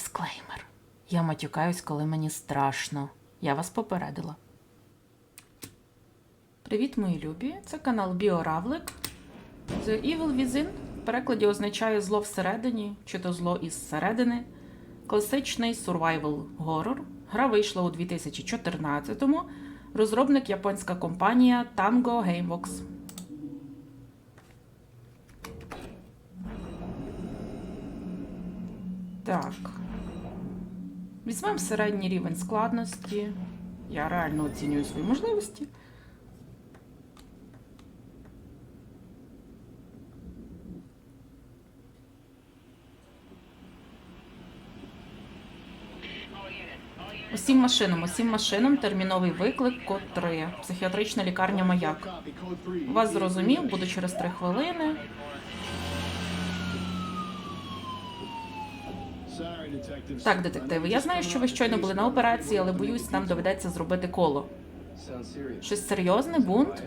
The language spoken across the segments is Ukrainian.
Дисклеймер. Я матюкаюсь, коли мені страшно. Я вас попередила. Привіт, мої любі! Це канал Біоравлик. The Evil Within в перекладі означає зло всередині, чи то зло із середини. Класичний survival horror. Гра вийшла у 2014-му. Розробник японська компанія Tango Gameworks. Так. Візьмемо середній рівень складності. Я реально оцінюю свої можливості. Усім машинам, усім машинам терміновий виклик код 3. Психіатрична лікарня Маяк. Вас зрозумів, буду через 3 хвилини. Так, детективи, я знаю, що ви щойно були на операції, але боюсь, нам доведеться зробити коло. Щось серйозне, бунт?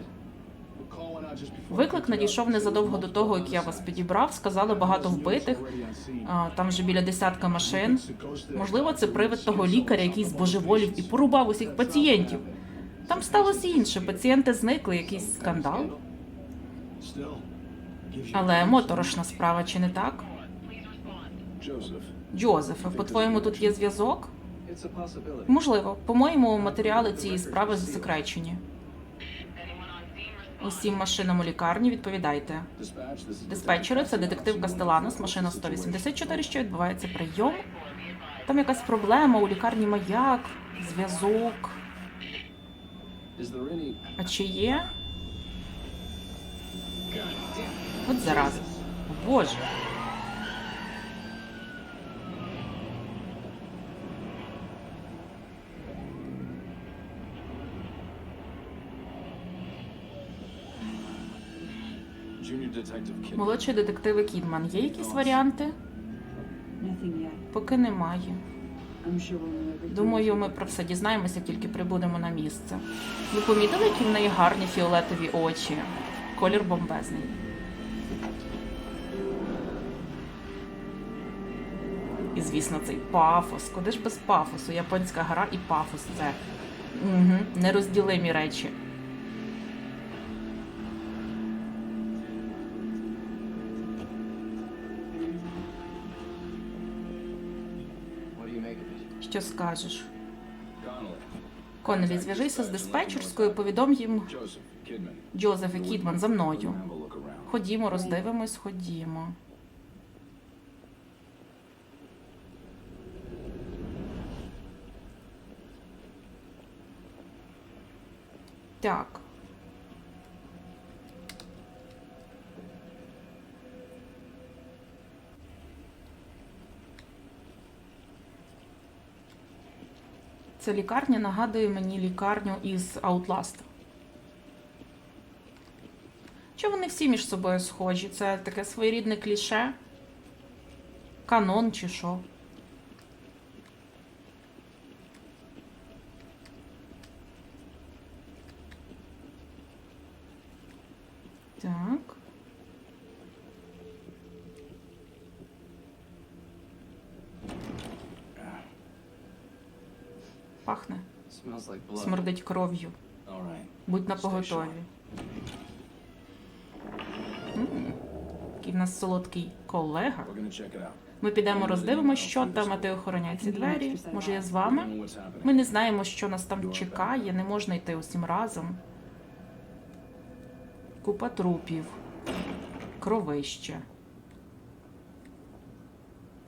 Виклик надійшов незадовго до того, як я вас підібрав. Сказали багато вбитих. А, там вже біля десятка машин. Можливо, це привид того лікаря, який збожеволів і порубав усіх пацієнтів. Там сталося інше. Пацієнти зникли, якийсь скандал. Але моторошна справа, чи не так? Джозефе, по-твоєму, тут є зв'язок? Можливо, по-моєму, матеріали цієї справи засекречені. Усім машинам у лікарні відповідайте. Диспетчери, це детектив Кастеланос, машина 184, що відбувається прийом. Там якась проблема у лікарні маяк, зв'язок. А чи є? От зараза. Боже. Молодший детективи Кідман. Є якісь варіанти? Поки немає. Думаю, ми про все дізнаємося, тільки прибудемо на місце. Ви помітили, які в неї гарні фіолетові очі? Колір бомбезний. І, звісно, цей пафос. Куди ж без пафосу? Японська гра і пафос це угу. нерозділимі речі. Що скажеш? Конелі, зв'яжися з диспетчерською, повідом їм Джозеф і Кідман за мною. Ходімо, роздивимось, ходімо. Так. Ця лікарня нагадує мені лікарню із Outlast. Чи вони всі між собою схожі? Це таке своєрідне кліше? Канон чи що? Смердить кров'ю. Будь на поготові. Який в нас солодкий колега. Ми підемо роздивимося, що там, а ти охороняй ці двері. Може, я з вами? Ми не знаємо, що нас там чекає, не можна йти усім разом. Купа трупів, кровище.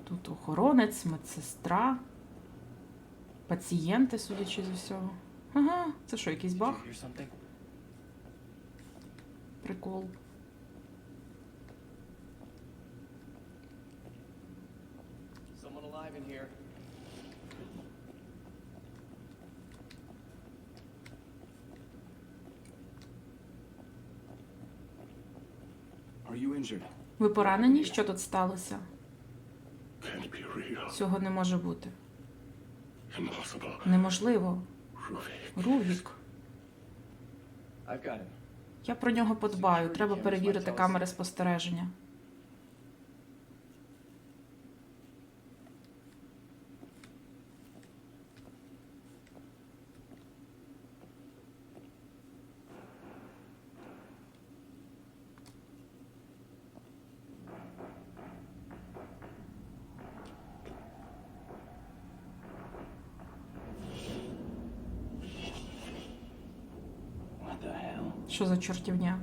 Тут охоронець, медсестра, пацієнти, судячи з усього. Ага, це що, якийсь баг? Прикол. Ви поранені? Що тут сталося? Цього не може бути. Неможливо. Рувік. Я про нього подбаю. Треба перевірити камери спостереження. Що за чортівня?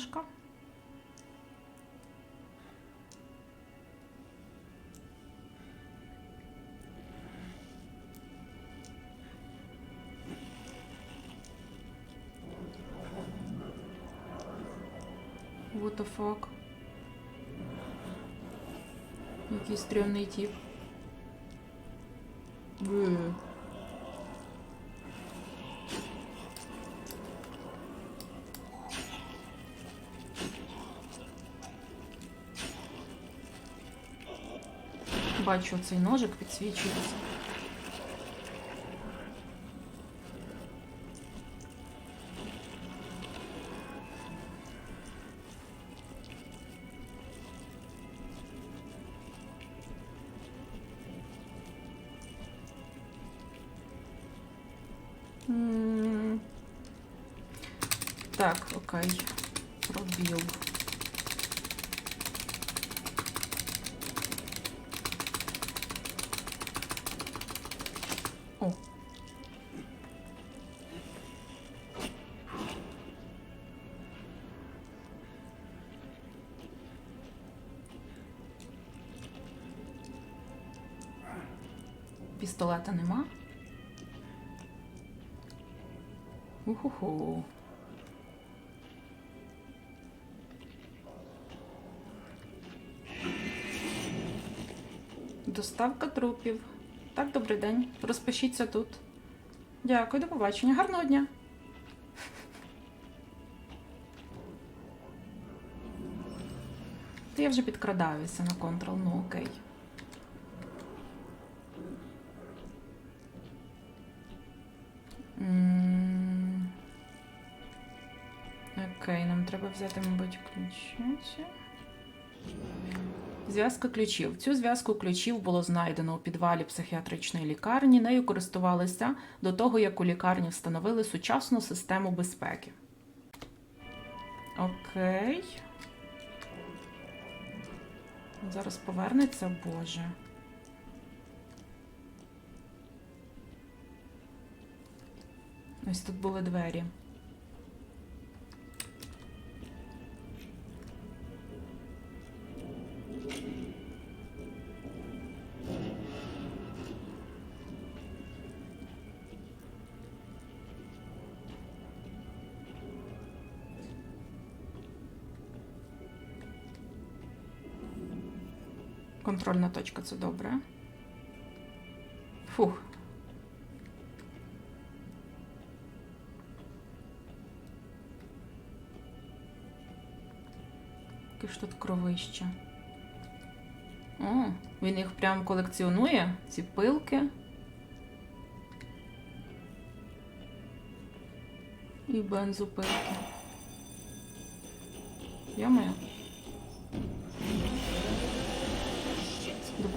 книжка. What the fuck? Який стрімний тіп. Бу. Бачу, цей ножик підсвічується. М. Так, окей. Пробіл. Пістолета нема. Уху-ху. Доставка трупів. Так, добрий день. Розпишіться тут. Дякую, до побачення. Гарного дня. Та я вже підкрадаюся на контрол, ну окей. Окей, нам треба взяти, мабуть, ключі. Зв'язка ключів. Цю зв'язку ключів було знайдено у підвалі психіатричної лікарні. Нею користувалися до того, як у лікарні встановили сучасну систему безпеки. Окей. Зараз повернеться, Боже. Ось тут були двері. Контрольна точка це добре. Фух. Яке ж тут кровище. О, він їх прям колекціонує, ці пилки. І бензопилки. Йо-моє.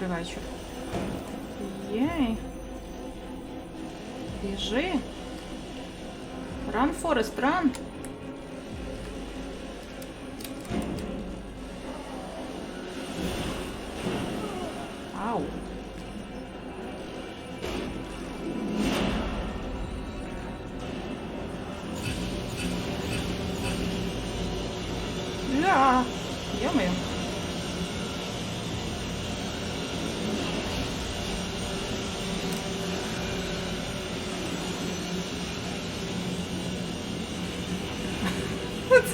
Добрий вечір. Єй. Біжи. Ран, Форест, ран. Ау.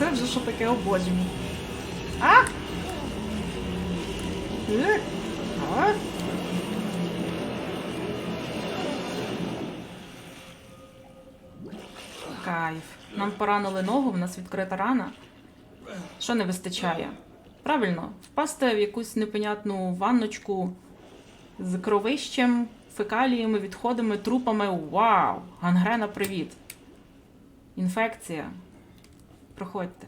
Це вже що таке. А? Е? А? Кайф. Нам поранили ногу, в нас відкрита рана. Що не вистачає? Правильно, впасти в якусь непонятну ванночку з кровищем, фекаліями, відходами, трупами. Вау! Гангрена, привіт! Інфекція. Проходьте.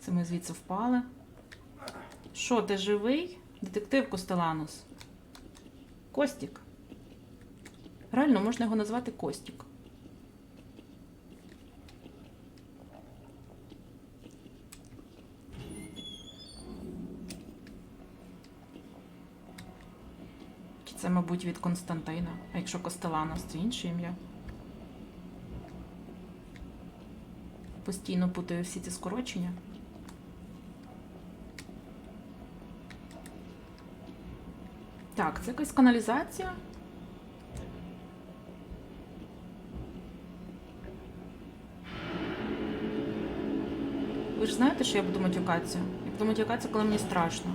Це ми звідси впали. Що, ти живий? Детектив Костеланус. Костік. Реально можна його назвати Костік. Це, мабуть, від Константина? А якщо Костеланус, це інше ім'я? Постійно путаю всі ці скорочення. Так, це якась каналізація. Ви ж знаєте, що я буду матюкатися? Я буду матюкатися, коли мені страшно.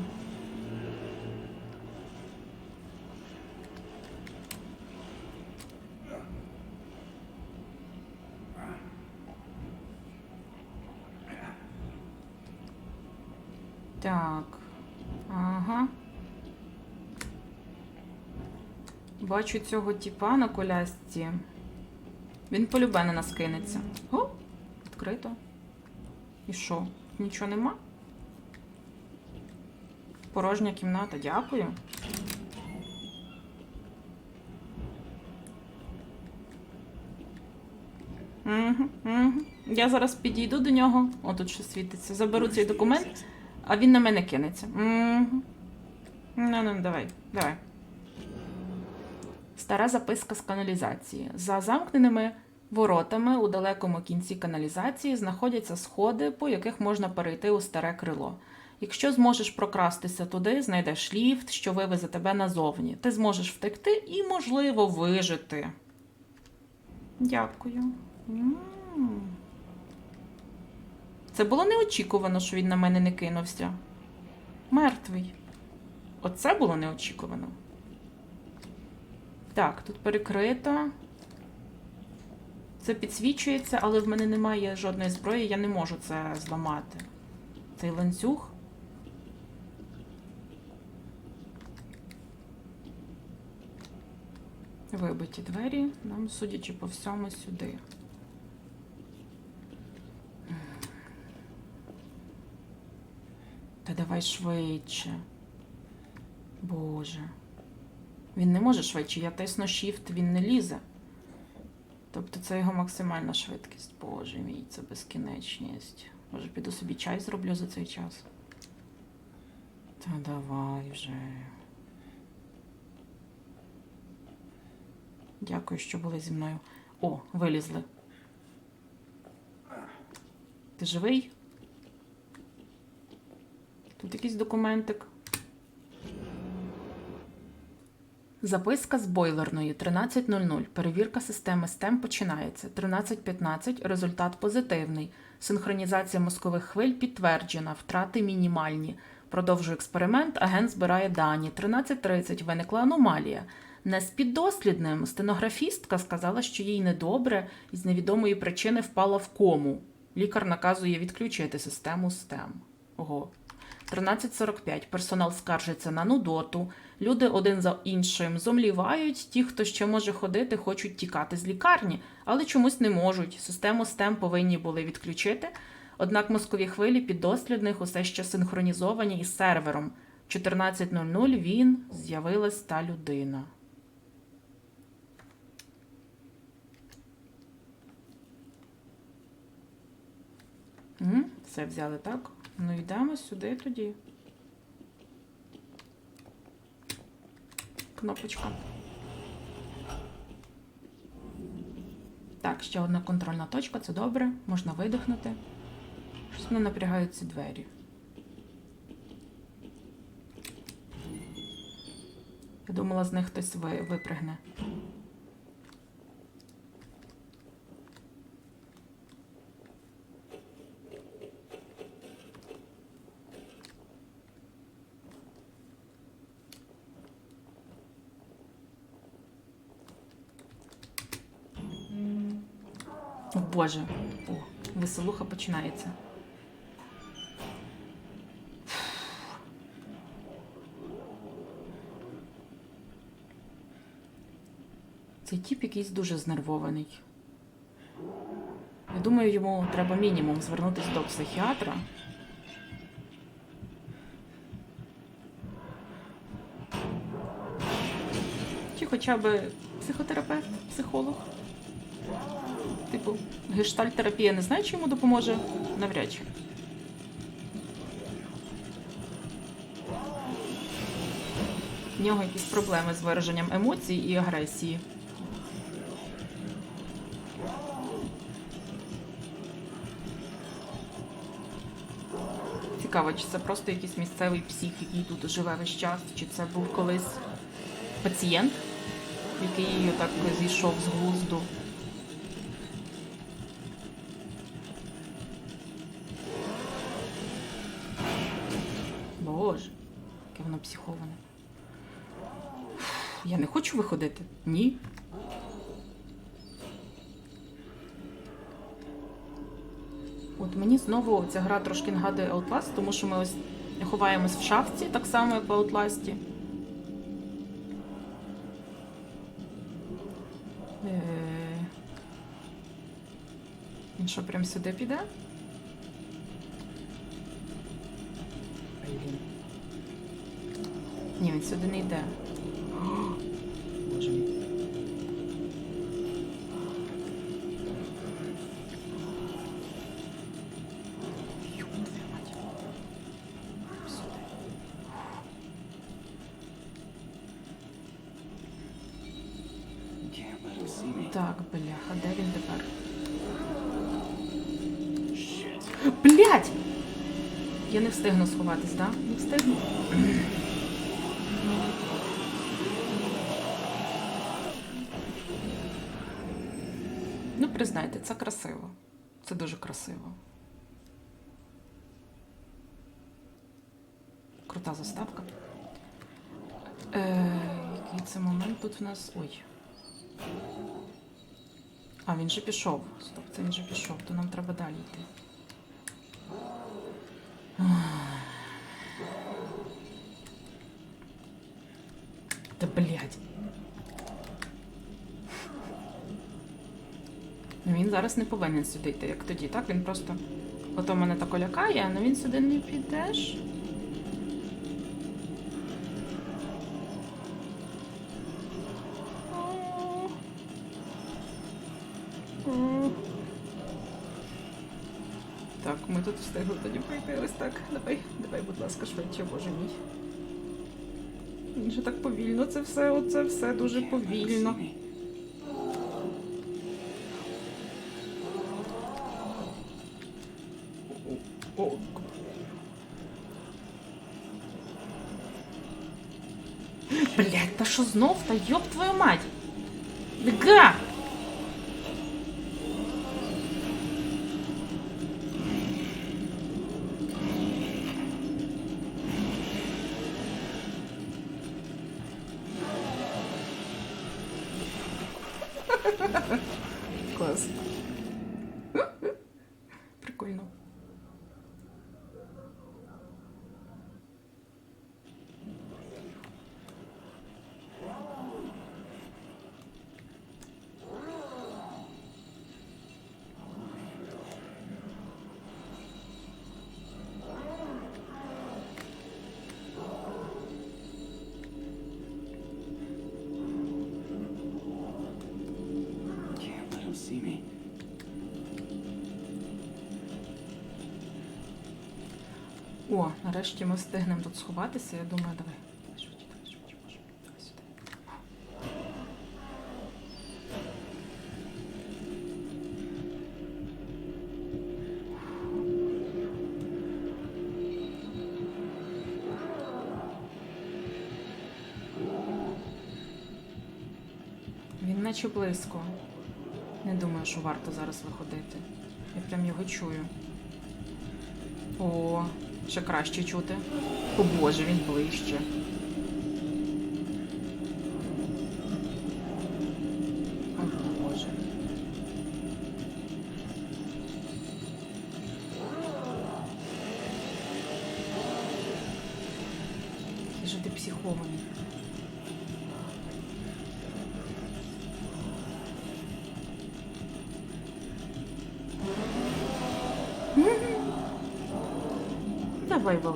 Так. Ага. Бачу цього тіпа на колясці. Він полюбе на нас кинеться. О, відкрито. І що? Нічого нема? Порожня кімната, дякую. Угу, угу. Я зараз підійду до нього. О, тут що світиться. Заберу цей документ, а він на мене кинеться. Угу. Ну, ну, давай, давай. Стара записка з каналізації. За замкненими воротами у далекому кінці каналізації знаходяться сходи, по яких можна перейти у старе крило. Якщо зможеш прокрастися туди, знайдеш ліфт, що вивезе тебе назовні. Ти зможеш втекти і, можливо, вижити. Дякую. Це було неочікувано, що він на мене не кинувся. Мертвий. Оце було неочікувано. Так, тут перекрито. Це підсвічується, але в мене немає жодної зброї, я не можу це зламати. Цей ланцюг. Вибиті двері, нам, судячи по всьому, сюди. Та давай швидше. Боже. Він не може швидше, я тисну Shift, він не лізе. Тобто це його максимальна швидкість. Боже мій, це безкінечність. Може, піду собі чай зроблю за цей час. Та давай вже. Дякую, що були зі мною. О, вилізли. Ти живий? Тут якийсь документик. Записка з бойлерної 13.00. Перевірка системи STEM починається. 13.15. Результат позитивний. Синхронізація мозкових хвиль підтверджена. Втрати мінімальні. Продовжую експеримент. Агент збирає дані. 13.30. Виникла аномалія. Не з піддослідним. Стенографістка сказала, що їй недобре і з невідомої причини впала в кому. Лікар наказує відключити систему STEM. Ого. 13.45. Персонал скаржиться на нудоту. Люди один за іншим зомлівають. Ті, хто ще може ходити, хочуть тікати з лікарні, але чомусь не можуть. Систему STEM повинні були відключити. Однак мозкові хвилі піддослідних усе ще синхронізовані із сервером. 14.00 він з'явилась та людина. Все взяли так. Ну йдемо сюди тоді. Кнопочка. Так, ще одна контрольна точка, це добре, можна видихнути. Щось мене напрягають ці двері. Я думала, з них хтось випригне. О, Боже. О, веселуха починається. Цей тіп якийсь дуже знервований. Я Думаю, йому треба мінімум звернутися до психіатра. Чи хоча б психотерапевт, психолог. Типу, гештальт-терапія не знаю, чи йому допоможе навряд чи. В нього якісь проблеми з вираженням емоцій і агресії. Цікаво, чи це просто якийсь місцевий псих, який тут живе весь час, чи це був колись пацієнт, який отак зійшов з глузду. Боже, яке воно психоване. Я не хочу. Ні. От мені знову ця гра трошки нагадує Outlast, тому що ми ось ховаємось в шафці, так само, як в Outlast. Е, Він що, прям сюди піде? Ні, він сюди не йде. Встигну сховатись, так? Не встигну. Ну, признайте, це красиво. Це дуже красиво. Крута заставка. Е, який це момент тут в нас. Ой. А, він же пішов. Стоп, це він же пішов, то нам треба далі йти. Та блядь. Ну він зараз не повинен сюди йти, як тоді, так? Він просто. Ото мене так лякає, але він сюди не підеш. Так, ми тут встигли тоді пройти ось так. Давай, давай, будь ласка, швидше, боже мій. Він же так повільно, це все, оце все дуже повільно. me. О. Блять, та що знов? Та йоб твою мать! Га! О, нарешті ми встигнемо тут сховатися. Я думаю, давай. Він наче близько. Не думаю, що варто зараз виходити. Я прям його чую. О, ще краще чути. О боже, він ближче.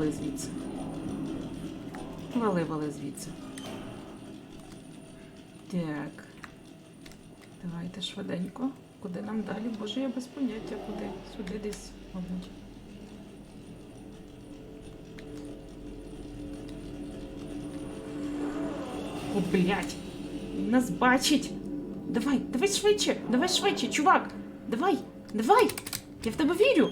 Вали звідси. Вали, вали звідси. Так. Давайте швиденько. Куди нам далі? Боже, я без поняття куди. Сюди десь, мабуть. О, блядь! Він нас бачить! Давай, давай швидше! Давай швидше, чувак! Давай! Давай! Я в тебе вірю!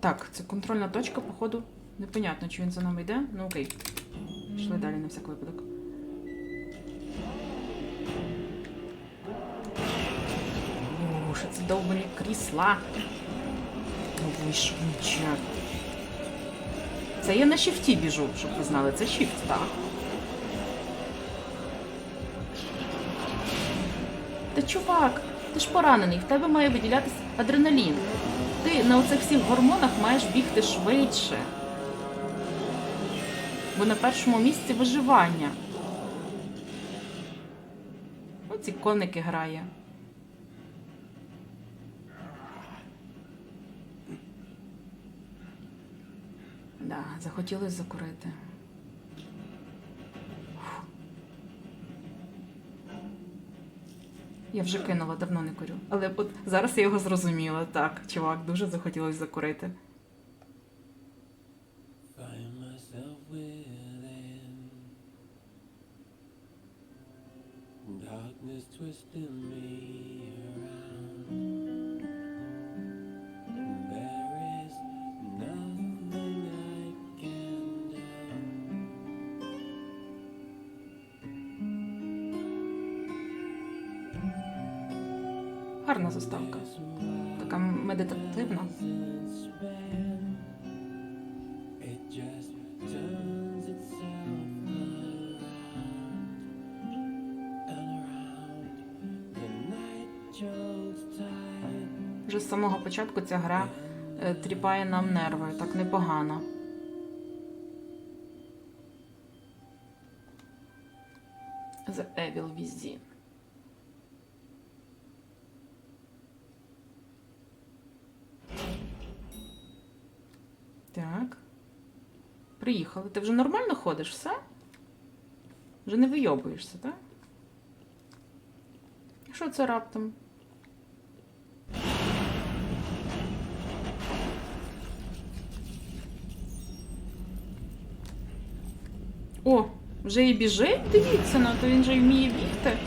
Так, це контрольна точка, походу. Непонятно, чи він за нами йде. Ну окей. Пішли далі на всяк випадок. О, що це довбані крісла. Давай швидше. Це я на шифті біжу, щоб ви знали. Це шифт, так. Та чувак, ти ж поранений, в тебе має виділятися адреналін. Ти на оцих всіх гормонах маєш бігти швидше. Бо на першому місці виживання. Оці коники грає. Да, захотілося закурити. Я вже кинула, давно не курю. Але от зараз я його зрозуміла. Так, чувак, дуже захотілося закурити. Darkness twisting me Гарна заставка. Така медитативна. Вже з самого початку ця гра е, тріпає нам нерви, так непогано. The Evil Within. Так. Приїхали. Ти вже нормально ходиш, все? Вже не вийобуєшся, так? Що це раптом? О, вже і біжить? Дивіться, ну то він же й вміє бігти.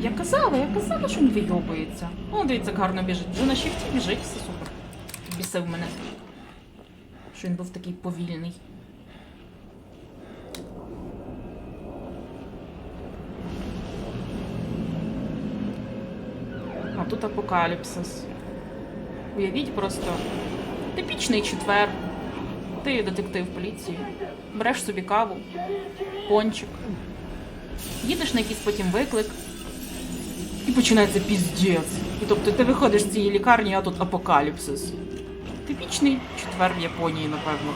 Я казала, я казала, що він вийобується. О, дивіться, як гарно біжить. Вже на шифті біжить, все супер. Бісив мене. Що він був такий повільний. А тут апокаліпсис. Уявіть просто. Типічний четвер. Ти детектив поліції. Береш собі каву, пончик. Їдеш на якийсь потім виклик. І починається піздець. І тобто ти виходиш з цієї лікарні, а тут апокаліпсис. Типічний четвер в Японії, напевно.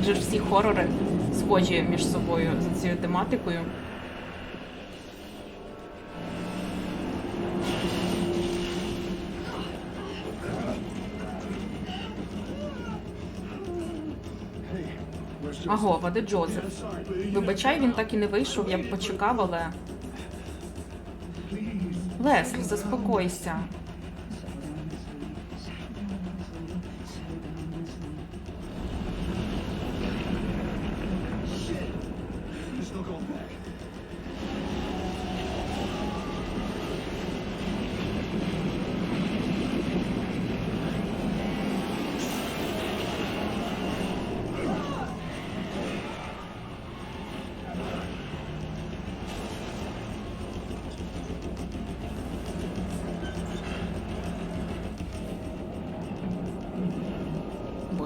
У же ж всі хорори схожі між собою за цією тематикою. Агова, де Джозеф? Вибачай, він так і не вийшов, я б почекав, але. Леслі, заспокойся.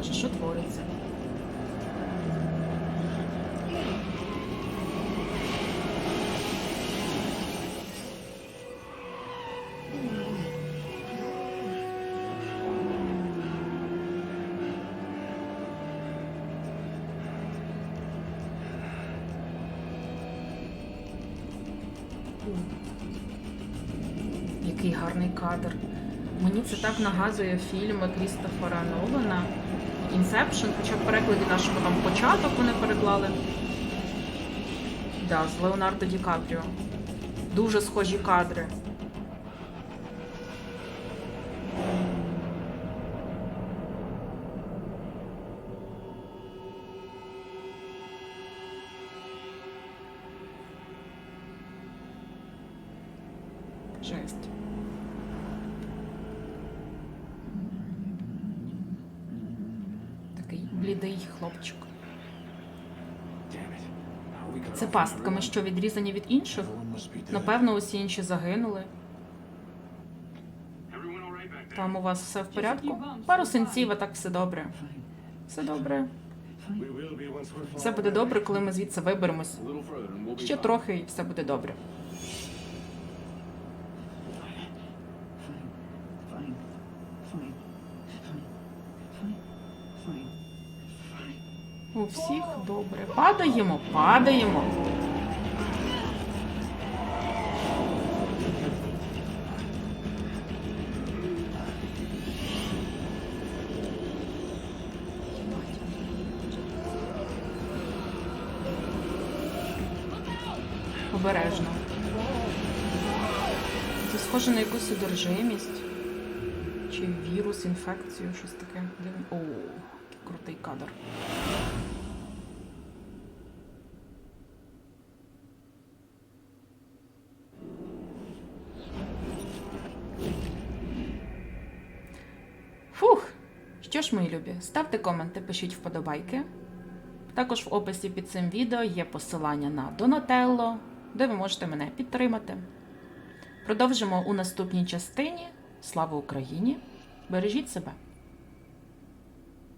Боже, що твориться. Який гарний кадр. Мені це так нагадує фільм Крістофера Нолана. Інсепшн, хоча в перекладі нашому там початок вони переклали. Да, з Леонардо Ді Капріо. Дуже схожі кадри. Жесть. Такий блідий хлопчик. Це off from пастками, що відрізані від інших. Напевно, усі інші загинули. Там у вас все в порядку? Пару синців, а так все добре. Все добре. Все буде добре, коли ми звідси виберемось. Ще трохи і все буде добре. Всіх добре. Падаємо, падаємо. Обережно. Це схоже на якусь одержимість. Чи вірус, інфекцію, щось таке. О, крутий кадр. Фух! Що ж, мої любі, ставте коменти, пишіть вподобайки. Також в описі під цим відео є посилання на Донателло, де ви можете мене підтримати. Продовжимо у наступній частині. Слава Україні! Бережіть себе!